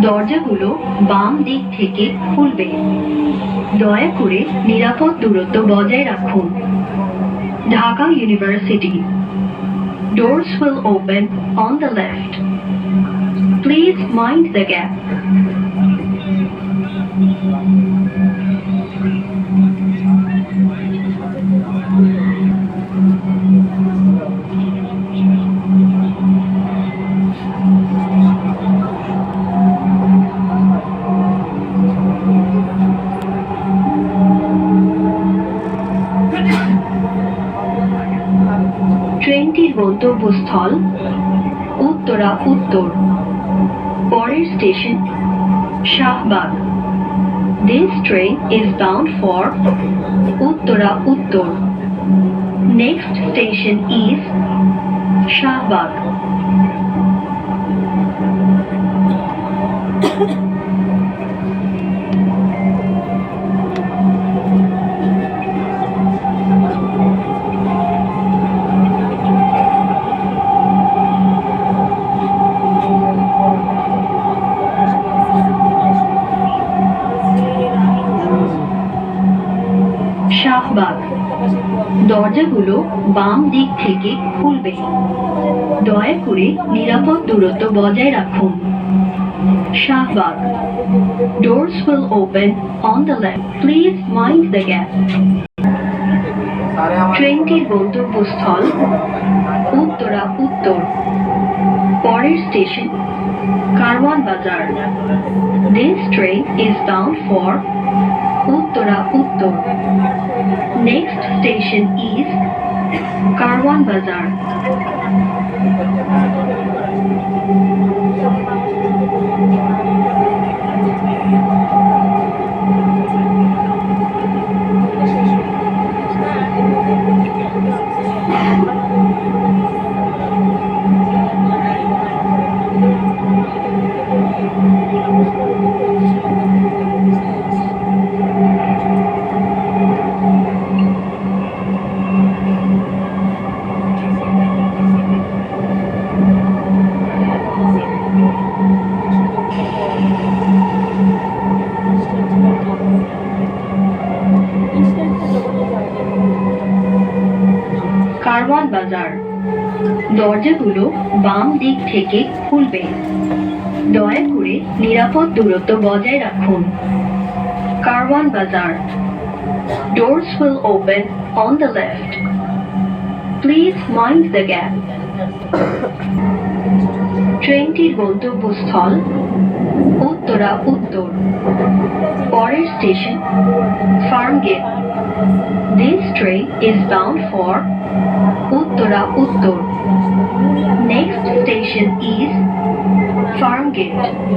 দরজাগুলো বাম দিক থেকে খুলবে। দয়া করে নিরাপদ দূরত্ব বজায় রাখুন। Dhaka university. Doors will open on the left please mind the gap. গন্তব্যস্থল উত্তরা উত্তর। পরের station Shahbag. This train is bound for Uttara উত্তর। Next station is Shahbag. Shahbag দরজাগুলো বাম দিক থেকে খুলবে। দয়া করে নিরাপদ দূরত্ব বজায় রাখুন। Shahbag. Doors will open on the left. Please mind the gap. ট্রেনটির গন্তব্যস্থল উত্তরা উত্তর। পরের স্টেশন কারওয়ান বাজার। This train is bound for Uttara উত্তর Next station is কারওয়ান বাজার কারওয়ান বাজার। দরজাগুলো বাম দিক থেকে খুলবে। দয়া করে নিরাপদ দূরত্ব বজায় রাখুন। কারওয়ান বাজার। Doors will open on the left. Please mind the gap. ট্রেনটির গন্তব্যস্থল উত্তরা উত্তর। পরের station Farmgate. This train is bound for Uttara Uttor. Next station is Farm Gate.